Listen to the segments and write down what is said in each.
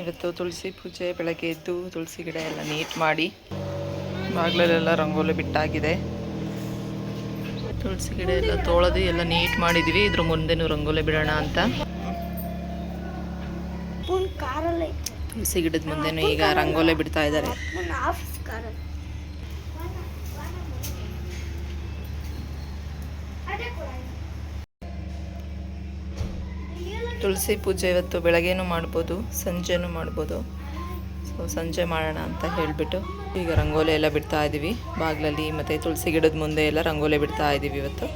ಇವತ್ತು ತುಳಸಿ ಪೂಜೆ ಬೆಳಗ್ಗೆ ಎದ್ದು ತುಳಸಿ ಗಿಡ ಎಲ್ಲ ನೀಟ್ ಮಾಡಿ ಬಾಗಿಲಲ್ಲೆಲ್ಲ ರಂಗೋಲಿ ಬಿಟ್ಟಾಗಿದೆ. ತುಳಸಿ ಗಿಡ ಎಲ್ಲ ತೊಳೆದು ಎಲ್ಲ ನೀಟ್ ಮಾಡಿದ್ವಿ. ಇದ್ರ ಮುಂದೆನೂ ರಂಗೋಲಿ ಬಿಡೋಣ ಅಂತ. ತುಳಸಿ ಗಿಡದ ಮುಂದೆನೂ ಈಗ ರಂಗೋಲಿ ಬಿಡ್ತಾ ಇದ್ದಾರೆ. ತುಳಸಿ ಪೂಜೆ ಇವತ್ತು ಬೆಳಗ್ಗೆನೂ ಮಾಡ್ಬೋದು, ಸಂಜೆನೂ ಮಾಡ್ಬೋದು. ಸೊ ಸಂಜೆ ಮಾಡೋಣ ಅಂತ ಹೇಳಿಬಿಟ್ಟು ಈಗ ರಂಗೋಲಿ ಎಲ್ಲ ಬಿಡ್ತಾ ಇದ್ದೀವಿ ಬಾಗಿಲಲ್ಲಿ ಮತ್ತು ತುಳಸಿ ಗಿಡದ ಮುಂದೆ ಎಲ್ಲ ರಂಗೋಲಿ ಬಿಡ್ತಾ ಇದ್ದೀವಿ ಇವತ್ತು.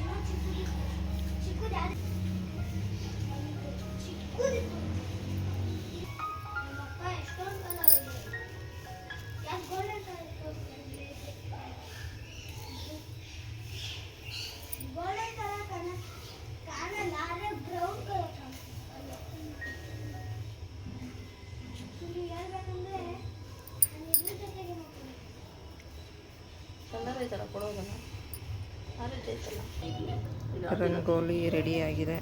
ರಂಗೋಲಿ ರೆಡಿ ಆಗಿದೆ.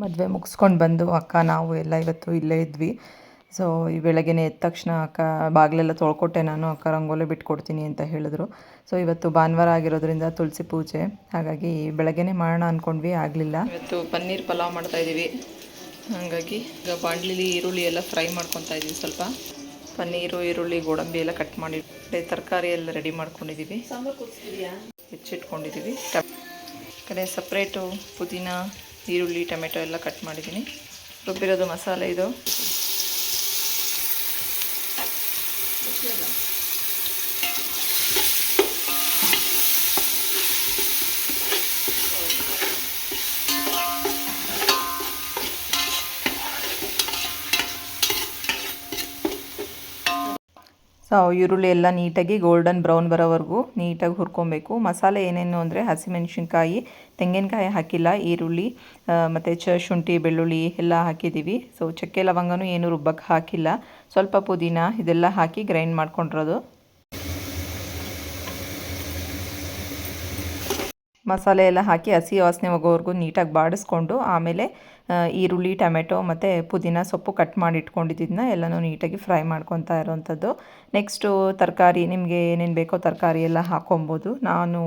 ಮದುವೆ ಮುಗಿಸ್ಕೊಂಡು ಬಂದು ಅಕ್ಕ ನಾವು ಎಲ್ಲ ಇವತ್ತು ಇಲ್ಲೇ ಇದ್ವಿ. ಸೊ ಈ ಬೆಳಗ್ಗೆನೆ ಎದ್ದ ತಕ್ಷಣ ಅಕ್ಕ ಬಾಗಿಲೆಲ್ಲ ತೊಳ್ಕೊಟ್ಟೆ ನಾನು. ಅಕ್ಕ ರಂಗೋಲಿ ಬಿಟ್ಕೊಡ್ತೀನಿ ಅಂತ ಹೇಳಿದ್ರು. ಸೊ ಇವತ್ತು ಭಾನುವಾರ ಆಗಿರೋದ್ರಿಂದ ತುಳಸಿ ಪೂಜೆ. ಹಾಗಾಗಿ ಬೆಳಗ್ಗೆನೆ ಮಾಡೋಣ ಅಂದ್ಕೊಂಡ್ವಿ ಆಗಲಿಲ್ಲ. ಇವತ್ತು ಪನ್ನೀರ್ ಪಲಾವ್ ಮಾಡ್ತಾ ಇದ್ದೀವಿ. ಹಾಗಾಗಿ ಈಗ ಬಾಣಲಿಲಿ ಈರುಳ್ಳಿ ಎಲ್ಲ ಫ್ರೈ ಮಾಡ್ಕೊತಾ ಇದ್ದೀವಿ ಸ್ವಲ್ಪ. ಪನ್ನೀರು ಈರುಳ್ಳಿ ಗೋಡಂಬಿ ಎಲ್ಲ ಕಟ್ ಮಾಡಿ ತರಕಾರಿ ಎಲ್ಲ ರೆಡಿ ಮಾಡ್ಕೊಂಡಿದ್ದೀವಿ. ಹೆಚ್ಚಿಟ್ಕೊಂಡಿದ್ದೀವಿ. ಕಡೆ ಸಪ್ರೇಟು ಪುದೀನ ಈರುಳ್ಳಿ ಟೊಮೆಟೊ ಎಲ್ಲ ಕಟ್ ಮಾಡಿದ್ದೀನಿ. ರುಬ್ಬಿರೋದು ಮಸಾಲೆ ಇದು. ಸೊ ಈರುಳ್ಳಿ ಎಲ್ಲ ನೀಟಾಗಿ ಗೋಲ್ಡನ್ ಬ್ರೌನ್ ಬರೋವರೆಗೂ ನೀಟಾಗಿ ಹುರ್ಕೊಬೇಕು. ಮಸಾಲೆ ಏನೇನು ಅಂದರೆ ಹಸಿಮೆಣಸಿನ್ಕಾಯಿ, ತೆಂಗಿನಕಾಯಿ ಹಾಕಿಲ್ಲ, ಈರುಳ್ಳಿ ಮತ್ತು ಚ, ಶುಂಠಿ, ಬೆಳ್ಳುಳ್ಳಿ ಎಲ್ಲ ಹಾಕಿದ್ದೀವಿ. ಸೊ ಚಕ್ಕೆ ಲವಂಗನೂ ಏನು ರುಬ್ಬಕ್ಕೆ ಹಾಕಿಲ್ಲ. ಸ್ವಲ್ಪ ಪುದೀನ ಇದೆಲ್ಲ ಹಾಕಿ ಗ್ರೈಂಡ್ ಮಾಡ್ಕೊಂಡಿರೋದು. ಮಸಾಲೆ ಎಲ್ಲ ಹಾಕಿ ಹಸಿ ವಾಸನೆ ಹೋಗೋವರೆಗೂ ನೀಟಾಗಿ ಬಾಡಿಸ್ಕೊಂಡು ಆಮೇಲೆ ಈರುಳ್ಳಿ, ಟೊಮೆಟೊ ಮತ್ತು ಪುದೀನ ಸೊಪ್ಪು ಕಟ್ ಮಾಡಿ ಇಟ್ಕೊಂಡಿದ್ದನ್ನ ಎಲ್ಲನೂ ನೀಟಾಗಿ ಫ್ರೈ ಮಾಡ್ಕೊತಾ ಇರೋವಂಥದ್ದು ನೆಕ್ಸ್ಟು ತರಕಾರಿ, ನಿಮಗೆ ಏನೇನು ಬೇಕೋ ತರಕಾರಿ ಎಲ್ಲ ಹಾಕೊಬೋದು. ನಾನು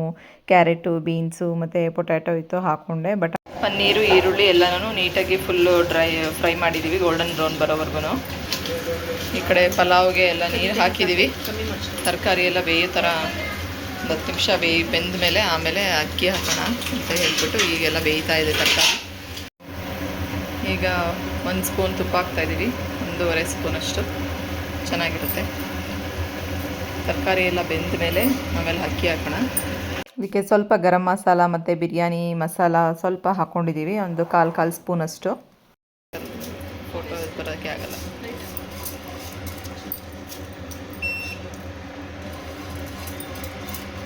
ಕ್ಯಾರೆಟು, ಬೀನ್ಸು ಮತ್ತು ಪೊಟ್ಯಾಟೊ ಇತ್ತು ಹಾಕ್ಕೊಂಡೆ ಬಟ್ ಪನ್ನೀರು, ಈರುಳ್ಳಿ ಎಲ್ಲನೂ ನೀಟಾಗಿ ಫುಲ್ಲು ಡ್ರೈ ಫ್ರೈ ಮಾಡಿದ್ದೀವಿ ಗೋಲ್ಡನ್ ಬ್ರೌನ್ ಬರೋವರೆಗೂ ಈ ಕಡೆ ಪಲಾವ್ಗೆ ಎಲ್ಲ ನೀರು ಹಾಕಿದ್ದೀವಿ ತರಕಾರಿ ಎಲ್ಲ ಬೇಯೋ ಥರ ಒಂದು ಹತ್ತು ನಿಮಿಷ ಬೇಯಿ ಬೆಂದ ಮೇಲೆ ಆಮೇಲೆ ಅಕ್ಕಿ ಹಾಕೋಣ ಅಂತ ಹೇಳ್ಬಿಟ್ಟು ಈಗೆಲ್ಲ ಬೇಯ್ತಾ ಇದೆ ತರಕಾರಿ. ಈಗ ಒಂದು ಸ್ಪೂನ್ ತುಪ್ಪ ಹಾಕ್ತಾಯಿದ್ದೀವಿ ಒಂದೂವರೆ ಸ್ಪೂನಷ್ಟು ಚೆನ್ನಾಗಿರುತ್ತೆ. ತರಕಾರಿ ಎಲ್ಲ ಬೆಂದ ಮೇಲೆ ಆಮೇಲೆ ಅಕ್ಕಿ ಹಾಕೋಣ. ಇದಕ್ಕೆ ಸ್ವಲ್ಪ ಗರಂ ಮಸಾಲ ಮತ್ತು ಬಿರಿಯಾನಿ ಮಸಾಲ ಸ್ವಲ್ಪ ಹಾಕ್ಕೊಂಡಿದ್ದೀವಿ ಒಂದು ಕಾಲು ಕಾಲು ಸ್ಪೂನಷ್ಟು ಫೋಟೋ ಬರೋಕ್ಕೆ ಆಗಲ್ಲ.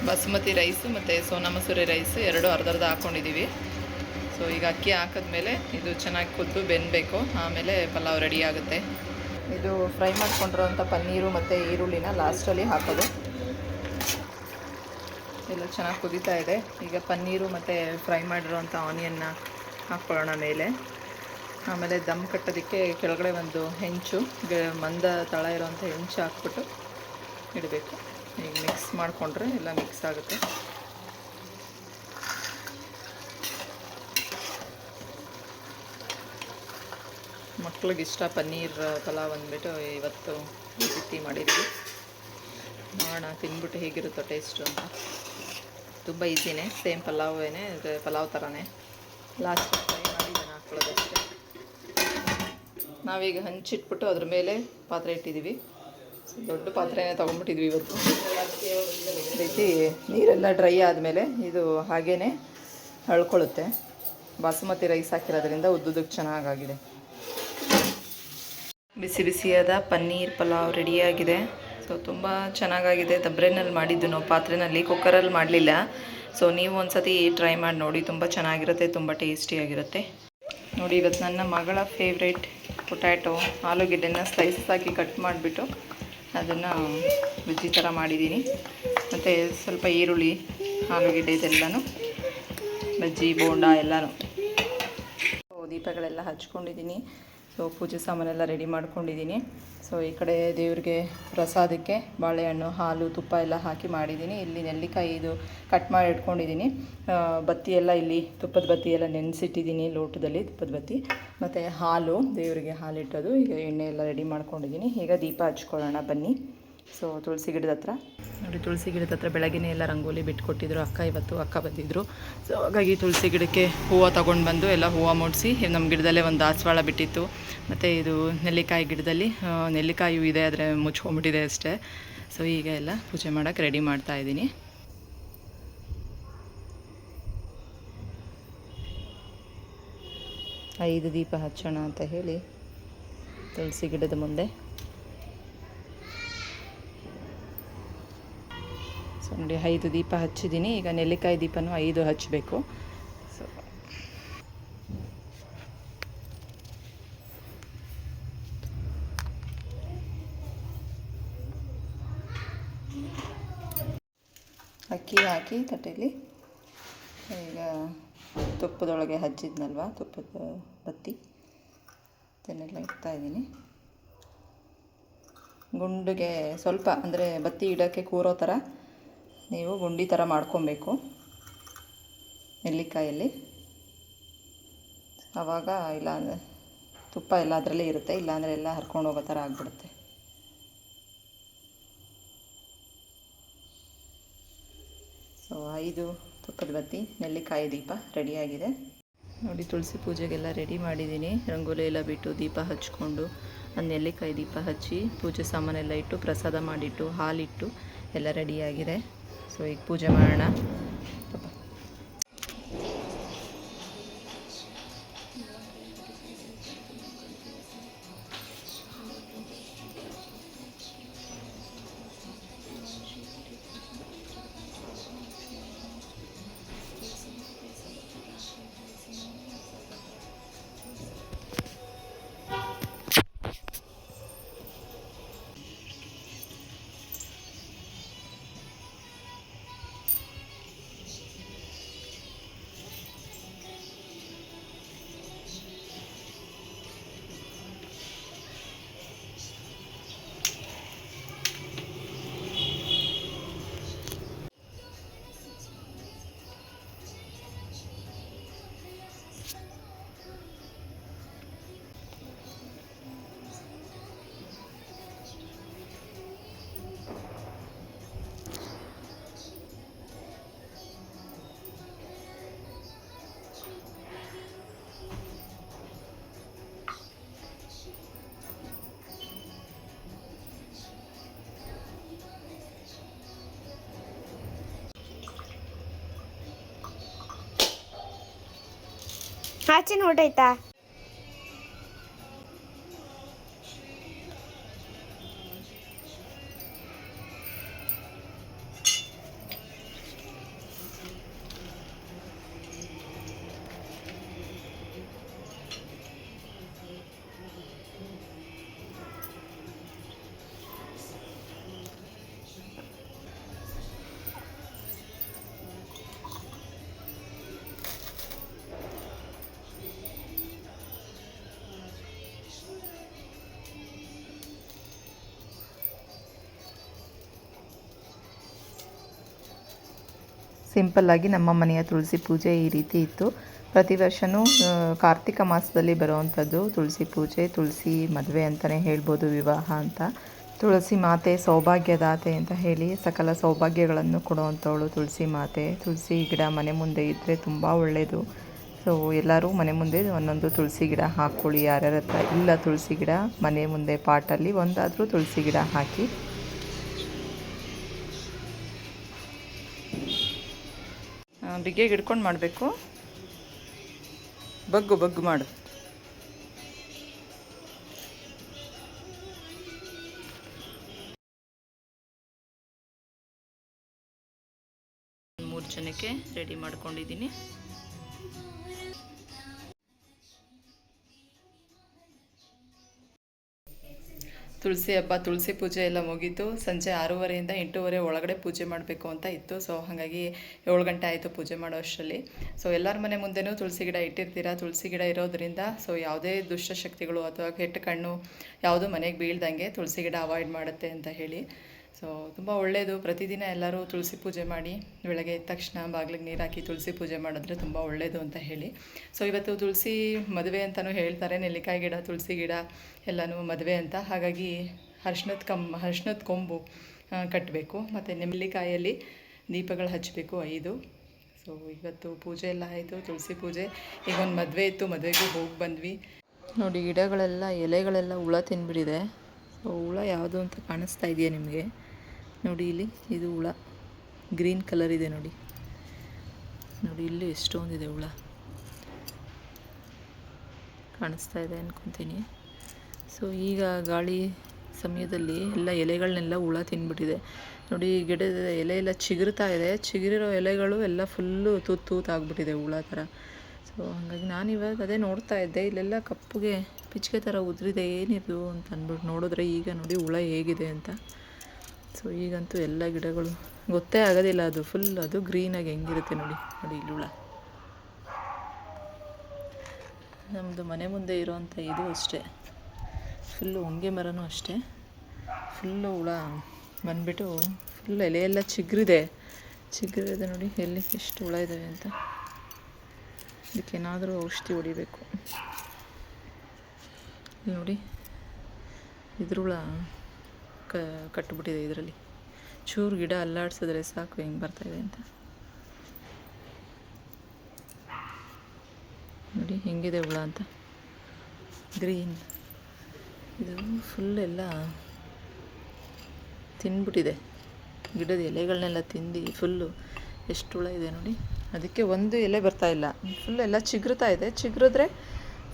ಬಾಸುಮತಿ ರೈಸು ಮತ್ತು ಸೋನಾ ಮಸೂರಿ ರೈಸು ಎರಡು ಅರ್ಧ ಅರ್ಧ ಹಾಕ್ಕೊಂಡಿದ್ದೀವಿ ಸೊ ಈಗ ಅಕ್ಕಿ ಹಾಕಿದ್ಮೇಲೆ ಇದು ಚೆನ್ನಾಗಿ ಕುದ್ದು ಬೆನ್ನಬೇಕು ಆಮೇಲೆ ಪಲಾವ್ ರೆಡಿ ಆಗುತ್ತೆ. ಇದು ಫ್ರೈ ಮಾಡ್ಕೊಂಡಿರೋಂಥ ಪನ್ನೀರು ಮತ್ತು ಈರುಳ್ಳಿನ ಲಾಸ್ಟಲ್ಲಿ ಹಾಕೋದು. ಎಲ್ಲ ಚೆನ್ನಾಗಿ ಕುದೀತಾ ಇದೆ. ಈಗ ಪನ್ನೀರು ಮತ್ತು ಫ್ರೈ ಮಾಡಿರೋಂಥ ಆನಿಯನ್ನ ಹಾಕ್ಕೊಳ್ಳೋಣ ಮೇಲೆ. ಆಮೇಲೆ ದಮ್ ಕಟ್ಟೋದಕ್ಕೆ ಕೆಳಗಡೆ ಒಂದು ಹೆಂಚು ಮಂದ ತಳ ಇರೋವಂಥ ಹೆಂಚು ಹಾಕ್ಬಿಟ್ಟು ಇಡಬೇಕು. ಈಗ ಮಿಕ್ಸ್ ಮಾಡಿಕೊಂಡ್ರೆ ಎಲ್ಲ ಮಿಕ್ಸ್ ಆಗುತ್ತೆ. ಮಕ್ಳಿಗೆ ಇಷ್ಟ ಪನ್ನೀರ್, ಪಲಾವ್ ಅಂದ್ಬಿಟ್ಟು ಇವತ್ತು ರೀತಿ ಮಾಡಿದ್ವಿ ಮಾಡೋಣ ತಿಂದ್ಬಿಟ್ಟು ಹೇಗಿರುತ್ತೋ ಟೇಸ್ಟು ಅಂತ. ತುಂಬ ಈಸಿನೇ ಸೇಮ್ ಪಲಾವೇನೆ ಪಲಾವ್ ಥರನೇ ಲಾಸ್ಟ್ ಫ್ರೈ ಮಾಡಿ ಇದನ್ನು ನಾವೀಗ ಹಂಚಿಟ್ಬಿಟ್ಟು ಅದ್ರ ಮೇಲೆ ಪಾತ್ರೆ ಇಟ್ಟಿದ್ದೀವಿ. ದೊಡ್ಡ ಪಾತ್ರೆನೇ ತೊಗೊಂಡ್ಬಿಟ್ಟಿದ್ವಿ ಇವತ್ತು. ಈ ರೀತಿ ನೀರೆಲ್ಲ ಡ್ರೈ ಆದಮೇಲೆ ಇದು ಹಾಗೇ ಹಳ್ಕೊಳ್ಳುತ್ತೆ ಬಾಸುಮತಿ ರೈಸ್ ಹಾಕಿರೋದ್ರಿಂದ ಉದ್ದುದಕ್ಕೆ ಚೆನ್ನಾಗಾಗಿದೆ. ಬಿಸಿ ಬಿಸಿಯಾದ ಪನ್ನೀರ್ ಪಲಾವ್ ರೆಡಿಯಾಗಿದೆ. ಸೊ ತುಂಬ ಚೆನ್ನಾಗಾಗಿದೆ. ದಬ್ರೆನಲ್ಲಿ ಮಾಡಿದ್ದು ನಾವು. ಪಾತ್ರೆನಲ್ಲಿ ಕುಕ್ಕರಲ್ಲಿ ಮಾಡಲಿಲ್ಲ. ಸೊ ನೀವು ಒಂದ್ಸತಿ ಟ್ರೈ ಮಾಡಿ ನೋಡಿ. ತುಂಬ ಚೆನ್ನಾಗಿರುತ್ತೆ. ತುಂಬ ಟೇಸ್ಟಿಯಾಗಿರುತ್ತೆ. ನೋಡಿ, ಇವತ್ತು ನನ್ನ ಮಗಳ ಫೇವ್ರೇಟ್ ಪೊಟ್ಯಾಟೊ ಆಲೂಗೆಡ್ಡೆನ ಸ್ಲೈಸಸ್ ಹಾಕಿ ಕಟ್ ಮಾಡಿಬಿಟ್ಟು ಅದನ್ನು ಬಜ್ಜಿ ಥರ ಮಾಡಿದ್ದೀನಿ. ಮತ್ತು ಸ್ವಲ್ಪ ಈರುಳ್ಳಿ, ಆಲೂಗೆಡ್ಡೆ ಇದೆಲ್ಲನೂ ಬಜ್ಜಿ ಬೋಂಡ ಎಲ್ಲನೂ. ದೀಪಗಳೆಲ್ಲ ಹಚ್ಕೊಂಡಿದ್ದೀನಿ. ಸೊ ಪೂಜೆ ಸಾಮಾನೆಲ್ಲ ರೆಡಿ ಮಾಡ್ಕೊಂಡಿದ್ದೀನಿ. ಸೊ ಈ ಕಡೆ ದೇವ್ರಿಗೆ ಪ್ರಸಾದಕ್ಕೆ ಬಾಳೆಹಣ್ಣು, ಹಾಲು, ತುಪ್ಪ ಎಲ್ಲ ಹಾಕಿ ಮಾಡಿದ್ದೀನಿ. ಇಲ್ಲಿ ನೆಲ್ಲಿಕಾಯಿ ಇದು ಕಟ್ ಮಾಡಿ ಇಟ್ಕೊಂಡಿದ್ದೀನಿ. ಬತ್ತಿ ಎಲ್ಲ ಇಲ್ಲಿ ತುಪ್ಪದ ಬತ್ತಿ ಎಲ್ಲ ನೆನೆಸಿಟ್ಟಿದ್ದೀನಿ ಲೋಟದಲ್ಲಿ ತುಪ್ಪದ ಬತ್ತಿ. ಮತ್ತು ಹಾಲು, ದೇವರಿಗೆ ಹಾಲಿಟ್ಟೋದು ಈಗ ಎಣ್ಣೆ ಎಲ್ಲ ರೆಡಿ ಮಾಡ್ಕೊಂಡಿದ್ದೀನಿ. ಈಗ ದೀಪ ಹಚ್ಕೊಳ್ಳೋಣ, ಬನ್ನಿ. ಸೊ ತುಳಸಿ ಗಿಡದ ಹತ್ರ. ನೋಡಿ, ತುಳಸಿ ಗಿಡದ ಹತ್ರ ಬೆಳಗ್ಗೆ ಎಲ್ಲ ರಂಗೋಲಿ ಬಿಟ್ಕೊಟ್ಟಿದ್ರು. ಅಕ್ಕ ಇವತ್ತು ಅಕ್ಕ ಬಂದಿದ್ದರು ಸೊ, ಹಾಗಾಗಿ ತುಳಸಿ ಗಿಡಕ್ಕೆ ಹೂವು ತೊಗೊಂಡು ಬಂದು ಎಲ್ಲ ಹೂವು ಮೂಡಿಸಿ ನಮ್ಮ ಗಿಡದಲ್ಲೇ ಒಂದು ದಾಸವಾಳ ಬಿಟ್ಟಿತ್ತು. ಮತ್ತು ಇದು ನೆಲ್ಲಿಕಾಯಿ ಗಿಡದಲ್ಲಿ ನೆಲ್ಲಿಕಾಯಿಯೂ ಇದೆ, ಆದರೆ ಮುಚ್ಕೊಂಡ್ಬಿಟ್ಟಿದೆ ಅಷ್ಟೇ. ಸೊ, ಈಗ ಎಲ್ಲ ಪೂಜೆ ಮಾಡೋಕ್ಕೆ ರೆಡಿ ಮಾಡ್ತಾ ಇದ್ದೀನಿ. ಐದು ದೀಪ ಹಚ್ಚೋಣ ಅಂತ ಹೇಳಿ ತುಳಸಿ ಗಿಡದ ಮುಂದೆ. ಸೊ ನೋಡಿ, ಐದು ದೀಪ ಹಚ್ಚಿದ್ದೀನಿ. ಈಗ ನೆಲ್ಲಿಕಾಯಿ ದೀಪನೂ ಐದು ಹಚ್ಚಬೇಕು ಸೊ ಅಕ್ಕಿ ಹಾಕಿ ತಟ್ಟೆಯಲ್ಲಿ ಈಗ ತುಪ್ಪದೊಳಗೆ ಹಚ್ಚಿದ್ನಲ್ವ, ತುಪ್ಪದ ಬತ್ತಿ. ಇದನ್ನೆಲ್ಲ ಇಡ್ತಾ ಇದ್ದೀನಿ. ಗುಂಡಿಗೆ ಸ್ವಲ್ಪ, ಅಂದರೆ ಬತ್ತಿ ಇಡೋಕ್ಕೆ ಕೂರೋ ಥರ ನೀವು ಗುಂಡಿ ಥರ ಮಾಡ್ಕೊಬೇಕು. ನೆಲ್ಲಿಕಾಯಲ್ಲಿ. ಆವಾಗ ಇಲ್ಲ ತುಪ್ಪ ಎಲ್ಲ ಅದರಲ್ಲೇ ಇರುತ್ತೆ ಇಲ್ಲಾಂದರೆ ಎಲ್ಲ ಹರ್ಕೊಂಡು ಹೋಗೋ ಥರ ಆಗಿಬಿಡುತ್ತೆ. ಸೊ ಐದು ತುಪ್ಪದ ಬತ್ತಿ, ನೆಲ್ಲಿಕಾಯಿ ದೀಪ ರೆಡಿಯಾಗಿದೆ. ನೋಡಿ ತುಳಸಿ ಪೂಜೆಗೆಲ್ಲ ರೆಡಿ ಮಾಡಿದ್ದೀನಿ. ರಂಗೋಲಿ ಎಲ್ಲ ಬಿಟ್ಟು ದೀಪ ಹಚ್ಕೊಂಡು ಅದು ನೆಲ್ಲಿಕಾಯಿ ದೀಪ ಹಚ್ಚಿ ಪೂಜೆ ಸಾಮಾನೆಲ್ಲ ಇಟ್ಟು ಪ್ರಸಾದ ಮಾಡಿಟ್ಟು, ಹಾಲಿಟ್ಟು ಎಲ್ಲ ರೆಡಿಯಾಗಿದೆ. ಸೊ ಈಗ ಪೂಜೆ ಮಾಡೋಣ ಆಚೆ ನೋಡಾಯ್ತಾ ಸಿಂಪಲ್ಲಾಗಿ ನಮ್ಮ ಮನೆಯ ತುಳಸಿ ಪೂಜೆ ಈ ರೀತಿ ಇತ್ತು. ಪ್ರತಿ ವರ್ಷವೂ ಕಾರ್ತಿಕ ಮಾಸದಲ್ಲಿ ಬರುವಂಥದ್ದು ತುಳಸಿ ಪೂಜೆ, ತುಳಸಿ ಮದುವೆ ಅಂತಲೇ ಹೇಳ್ಬೋದು, ವಿವಾಹ ಅಂತ. ತುಳಸಿ ಮಾತೆ ಸೌಭಾಗ್ಯದಾತೆ ಅಂತ ಹೇಳಿ ಸಕಲ ಸೌಭಾಗ್ಯಗಳನ್ನು ಕೊಡುವಂಥವಳು ತುಳಸಿ ಮಾತೆ. ತುಳಸಿ ಗಿಡ ಮನೆ ಮುಂದೆ ಇದ್ದರೆ ತುಂಬ ಒಳ್ಳೆಯದು ಸೊ ಎಲ್ಲರೂ ಮನೆ ಮುಂದೆ ಒಂದೊಂದು ತುಳಸಿ ಗಿಡ ಹಾಕ್ಕೊಳ್ಳಿ. ಯಾರ್ಯಾರ ಹತ್ರ ಇಲ್ಲ ತುಳಸಿ ಗಿಡ, ಮನೆ ಮುಂದೆ ಪಾಟಲ್ಲಿ ಒಂದಾದರೂ ತುಳಸಿ ಗಿಡ ಹಾಕಿ ಬಿಗ್ಗೆಗೆ ಹಿಡ್ಕೊಂಡು ಮಾಡಬೇಕು. ಬಗ್ಗು ಬಗ್ಗು ಮಾಡು. ಮೂರು ಜನಕ್ಕೆ ರೆಡಿ ಮಾಡ್ಕೊಂಡಿದ್ದೀನಿ. ತುಳಸಿ ಹಬ್ಬ, ತುಳಸಿ ಪೂಜೆ ಎಲ್ಲ ಮುಗೀತು. ಸಂಜೆ ಆರೂವರೆಯಿಂದ ಎಂಟೂವರೆ ಒಳಗಡೆ ಪೂಜೆ ಮಾಡಬೇಕು ಅಂತ ಇತ್ತು. ಸೊ ಹಾಗಾಗಿ ಏಳು ಗಂಟೆ ಆಯಿತು ಪೂಜೆ ಮಾಡೋ ಅಷ್ಟರಲ್ಲಿ. ಸೊ ಎಲ್ಲರ ಮನೆ ಮುಂದೆನೂ ತುಳಸಿ ಗಿಡ ಇಟ್ಟಿರ್ತೀರಾ? ತುಳಸಿ ಗಿಡ ಇರೋದ್ರಿಂದ ಸೊ ಯಾವುದೇ ದುಷ್ಟಶಕ್ತಿಗಳು ಅಥವಾ ಕೆಟ್ಟ ಕಣ್ಣು ಯಾವುದೂ ಮನೆಗೆ ಬೀಳ್ದಂಗೆ ತುಳಸಿ ಗಿಡ ಅವಾಯ್ಡ್ ಮಾಡುತ್ತೆ ಅಂತ ಹೇಳಿ. ಸೊ ತುಂಬ ಒಳ್ಳೆಯದು ಪ್ರತಿದಿನ ಎಲ್ಲರೂ ತುಳಸಿ ಪೂಜೆ ಮಾಡಿ, ಬೆಳಗ್ಗೆ ಎದ್ದ ತಕ್ಷಣ ಬಾಗಿಲಿಗೆ ನೀರು ಹಾಕಿ ತುಳಸಿ ಪೂಜೆ ಮಾಡಿದ್ರೆ ತುಂಬ ಒಳ್ಳೆಯದು ಅಂತ ಹೇಳಿ. ಸೊ ಇವತ್ತು ತುಳಸಿ ಮದುವೆ ಅಂತಲೂ ಹೇಳ್ತಾರೆ. ನೆಲ್ಲಿಕಾಯಿ ಗಿಡ, ತುಳಸಿ ಗಿಡ ಎಲ್ಲನೂ ಮದುವೆ ಅಂತ. ಹಾಗಾಗಿ ಅರ್ಶಿನದ ಕಮ್ ಅರ್ಶಿನದ ಕೊಂಬು ಕಟ್ಟಬೇಕು ಮತ್ತು ನೆಲ್ಲಿಕಾಯಲ್ಲಿ ದೀಪಗಳು ಹಚ್ಚಬೇಕು ಐದು. ಸೊ ಇವತ್ತು ಪೂಜೆ ಎಲ್ಲ ಆಯಿತು. ತುಳಸಿ ಪೂಜೆ. ಈಗ ಒಂದು ಮದುವೆ ಇತ್ತು. ಮದುವೆಗೂ ಹೋಗಿ ಬಂದ್ವಿ. ನೋಡಿ, ಗಿಡಗಳೆಲ್ಲ, ಎಲೆಗಳೆಲ್ಲ ಹುಳ ಸೊ ಹುಳ ಯಾವುದು ಅಂತ ಕಾಣಿಸ್ತಾ ಇದೆಯಾ ನಿಮಗೆ? ನೋಡಿ ಇಲ್ಲಿ, ಇದು ಹುಳ. ಗ್ರೀನ್ ಕಲರ್ ಇದೆ ನೋಡಿ. ನೋಡಿ, ಇಲ್ಲಿ ಎಷ್ಟೊಂದಿದೆ ಹುಳ. ಕಾಣಿಸ್ತಾ ಇದೆ ಅಂದ್ಕೊತೀನಿ ಸೊ ಈಗ ಗಾಳಿ ಸಮಯದಲ್ಲಿ ಎಲ್ಲ ಎಲೆಗಳನ್ನೆಲ್ಲ ಹುಳ ತಿಂದ್ಬಿಟ್ಟಿದೆ ನೋಡಿ ಗಿಡದ ಎಲೆ ಎಲ್ಲ ಚಿಗುರ್ತಾ ಇದೆ. ಚಿಗುರಿರೋ ಎಲೆಗಳು ಎಲ್ಲ ಫುಲ್ಲು ತೂತು ತೂತಾಗ್ಬಿಟ್ಟಿದೆ ಹುಳ ಥರ. ಸೊ ಹಾಗಾಗಿ ನಾನು ಇವಾಗ ಅದೇ ನೋಡ್ತಾ ಇದ್ದೆ. ಇಲ್ಲೆಲ್ಲ ಕಪ್ಪುಗೆ ಪಿಚ್ಕೆ ಥರ ಉದುರಿದೆ. ಏನಿದು ಅಂತ ಅಂದ್ಬಿಟ್ಟು ನೋಡಿದ್ರೆ ಈಗ ನೋಡಿ ಹುಳ ಹೇಗಿದೆ ಅಂತ. ಸೊ ಈಗಂತೂ ಎಲ್ಲ ಗಿಡಗಳು ಗೊತ್ತೇ ಆಗೋದಿಲ್ಲ. ಅದು ಫುಲ್ ಅದು ಗ್ರೀನಾಗಿ ಹೆಂಗಿರುತ್ತೆ ನೋಡಿ. ನೋಡಿ ಇಲ್ಲಿ ಹುಳ. ನಮ್ಮದು ಮನೆ ಮುಂದೆ ಇರೋವಂಥ ಇದು ಅಷ್ಟೇ. ಫುಲ್ಲು ಹೊಂಗೆ ಮರನೂ ಅಷ್ಟೇ. ಫುಲ್ಲು ಹುಳ ಬಂದುಬಿಟ್ಟು ಫುಲ್ ಎಲೆ ಎಲ್ಲ ಚಿಗ್ರಿದೆ. ಚಿಗ್ರಿದೆ ನೋಡಿ ಎಲ್ಲಿ ಎಷ್ಟು ಹುಳ ಇದ್ದಾವೆ ಅಂತ. ಇದಕ್ಕೇನಾದರೂ ಔಷಧಿ ಹೊಡಿಬೇಕು. ಇಲ್ಲಿ ನೋಡಿ, ಇದ್ರುಳ ಕ ಕಟ್ಟಿಬಿಟ್ಟಿದೆ ಇದರಲ್ಲಿ. ಚೂರು ಗಿಡ ಅಲ್ಲಾಡ್ಸಿದ್ರೆ ಸಾಕು, ಹೆಂಗೆ ಬರ್ತಾಯಿದೆ ಅಂತ. ನೋಡಿ, ಹೆಂಗಿದೆ ಹುಳ ಅಂತ. ಗ್ರೀನ್. ಇದು ಫುಲ್ ಎಲ್ಲ ತಿಂದ್ಬಿಟ್ಟಿದೆ ಗಿಡದ ಎಲೆಗಳನ್ನೆಲ್ಲ ತಿಂದು ಫುಲ್ಲು ಎಷ್ಟು ಹುಳ ಇದೆ ನೋಡಿ. ಅದಕ್ಕೆ ಒಂದು ಎಲೆ ಬರ್ತಾ ಇಲ್ಲ. ಫುಲ್ ಎಲ್ಲ ಚಿಗುರ್ತಾ ಇದೆ. ಚಿಗುರಿದ್ರೆ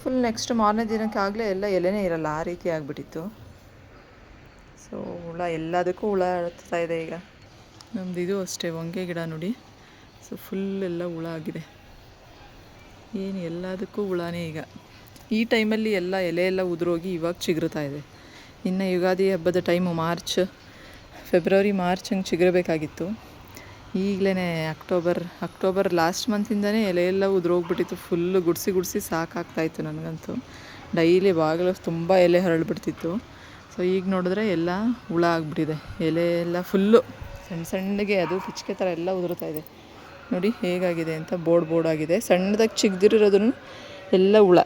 ಫುಲ್ ನೆಕ್ಸ್ಟ್ ಮಾರನೇ ದಿನಕ್ಕೆ ಆಗಲೇ ಎಲ್ಲ ಎಲೆನೇ ಇರಲ್ಲ. ಆ ರೀತಿ ಆಗಿಬಿಟ್ಟಿತ್ತು. ಸೊ ಹುಳ ಎಲ್ಲದಕ್ಕೂ ಹುಳ ಹತ್ತಾ ಇದೆ ಈಗ. ನಮ್ದು ಇದು ಅಷ್ಟೇ, ಹೊಂಗೆ ಗಿಡ ನೋಡಿ. ಸೊ ಫುಲ್ ಎಲ್ಲ ಹುಳ ಆಗಿದೆ. ಏನು ಎಲ್ಲದಕ್ಕೂ ಹುಳನೇ ಈಗ. ಈ ಟೈಮಲ್ಲಿ ಎಲ್ಲ ಎಲೆ ಎಲ್ಲ ಉದುರೋಗಿ ಇವಾಗ ಚಿಗುರ್ತಾ ಇದೆ. ಇನ್ನು ಯುಗಾದಿ ಹಬ್ಬದ ಟೈಮು ಮಾರ್ಚ್ ಫೆಬ್ರವರಿ ಮಾರ್ಚ್ ಹಂಗೆ ಚಿಗುರಬೇಕಾಗಿತ್ತು. ಈಗಲೇ ಅಕ್ಟೋಬರ್ ಅಕ್ಟೋಬರ್ ಲಾಸ್ಟ್ ಮಂತಿಂದನೇ ಎಲೆ ಎಲ್ಲ ಉದುರೋಗ್ಬಿಟ್ಟಿತ್ತು. ಫುಲ್ಲು ಗುಡಿಸಿ ಗುಡಿಸಿ ಸಾಕಾಗ್ತಾಯಿತ್ತು ನನಗಂತೂ. ಡೈಲಿ ಬಾಗಿಲು ತುಂಬ ಎಲೆ ಹರಳ್ಬಿಡ್ತಿತ್ತು. ಸೊ ಈಗ ನೋಡಿದ್ರೆ ಎಲ್ಲ ಹುಳ ಆಗಿಬಿಟ್ಟಿದೆ. ಎಲೆ ಎಲ್ಲ ಫುಲ್ಲು ಸಣ್ಣ ಸಣ್ಣಗೆ ಅದು ಪಿಚ್ಕೆ ಥರ ಎಲ್ಲ ಉದುರ್ತಾ ಇದೆ. ನೋಡಿ ಹೇಗಾಗಿದೆ ಅಂತ ಬೋರ್ಡ್ ಬೋರ್ಡ್ ಆಗಿದೆ. ಸಣ್ಣದಾಗಿ ಚಿಗ್ದಿರೋದ್ರೂ ಎಲ್ಲ ಹುಳ.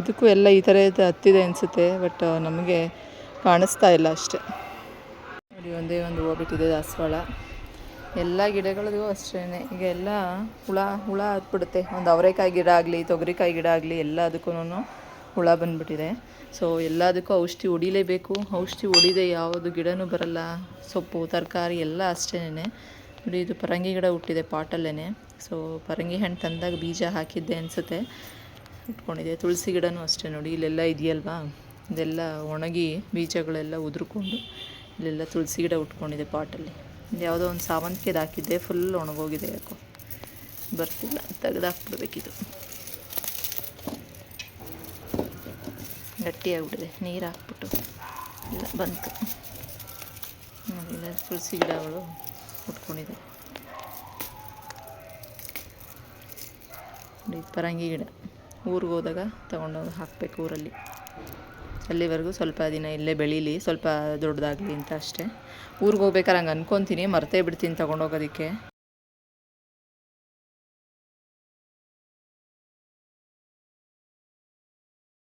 ಇದಕ್ಕೂ ಎಲ್ಲ ಈ ಥರ ಹತ್ತಿದೆ ಅನಿಸುತ್ತೆ ಬಟ್ ನಮಗೆ ಕಾಣಿಸ್ತಾ ಇಲ್ಲ ಅಷ್ಟೆ. ನೋಡಿ ಒಂದೇ ಒಂದು ಹೋಗ್ಬಿಟ್ಟಿದೆ ದಾಸವಾಳ. ಎಲ್ಲ ಗಿಡಗಳಿಗೂ ಅಷ್ಟೇ ಈಗ ಎಲ್ಲ ಹುಳ ಹುಳ ಹತ್ಬಿಡುತ್ತೆ. ಒಂದು ಅವರೆಕಾಯಿ ಗಿಡ ಆಗಲಿ, ತೊಗರಿಕಾಯಿ ಗಿಡ ಆಗಲಿ ಎಲ್ಲದಕ್ಕೂ ಹುಳ ಬಂದ್ಬಿಟ್ಟಿದೆ. ಸೊ ಎಲ್ಲದಕ್ಕೂ ಔಷಧಿ ಹೊಡಿಲೇಬೇಕು. ಔಷಧಿ ಹೊಡಿದೆ ಯಾವುದು ಗಿಡನೂ ಬರಲ್ಲ. ಸೊಪ್ಪು, ತರಕಾರಿ ಎಲ್ಲ ಅಷ್ಟೇ ನೋಡಿ, ಇದು ಪರಂಗಿ ಗಿಡ ಹುಟ್ಟಿದೆ ಪಾಟಲ್ಲೇ ಸೊ ಪರಂಗಿ ಹಣ್ಣು ತಂದಾಗ ಬೀಜ ಹಾಕಿದ್ದೆ ಅನಿಸುತ್ತೆ. ಇಟ್ಕೊಂಡಿದೆ ತುಳಸಿ ಗಿಡನೂ ಅಷ್ಟೇ ನೋಡಿ, ಇಲ್ಲೆಲ್ಲ ಇದೆಯಲ್ವಾ? ಇದೆಲ್ಲ ಒಣಗಿ ಬೀಜಗಳೆಲ್ಲ ಉದುರ್ಕೊಂಡು ಇಲ್ಲೆಲ್ಲ ತುಳಸಿ ಗಿಡ ಉಟ್ಕೊಂಡಿದೆ ಪಾಟಲ್ಲಿ. ಯಾವುದೋ ಒಂದು ಸಾವಂತಿಗೆದು ಹಾಕಿದ್ದೆ ಫುಲ್ ಒಣಗೋಗಿದೆ ಯಾಕೋ. ಬರ್ತಿಲ್ಲ, ತೆಗೆದಾಕ್ಬಿಡ್ಬೇಕಿದು. ಗಟ್ಟಿಯಾಗ್ಬಿಟ್ಟಿದೆ, ನೀರು ಹಾಕ್ಬಿಟ್ಟು. ಇಲ್ಲ, ಬಂತು. ಇಲ್ಲ ತುಳಸಿ ಗಿಡಗಳು ಉಟ್ಕೊಂಡಿದೆ. ಪರಂಗಿ ಗಿಡ. ಊರಿಗೆ ಹೋದಾಗ ತೊಗೊಂಡೋಗಿ ಹಾಕಬೇಕು ಊರಲ್ಲಿ. ಅಲ್ಲಿವರೆಗೂ ಸ್ವಲ್ಪ ದಿನ ಇಲ್ಲೇ ಬೆಳೀಲಿ, ಸ್ವಲ್ಪ ದೊಡ್ಡದಾಗಲಿ ಅಂತ ಅಷ್ಟೇ. ಊರಿಗೆ ಹೋಗ್ಬೇಕಾದ್ರೆ ಹಂಗೆ ಅಂದ್ಕೊತೀನಿ ಮರ್ತೇ ಬಿಡ್ತೀನಿ ತೊಗೊಂಡೋಗೋದಕ್ಕೆ.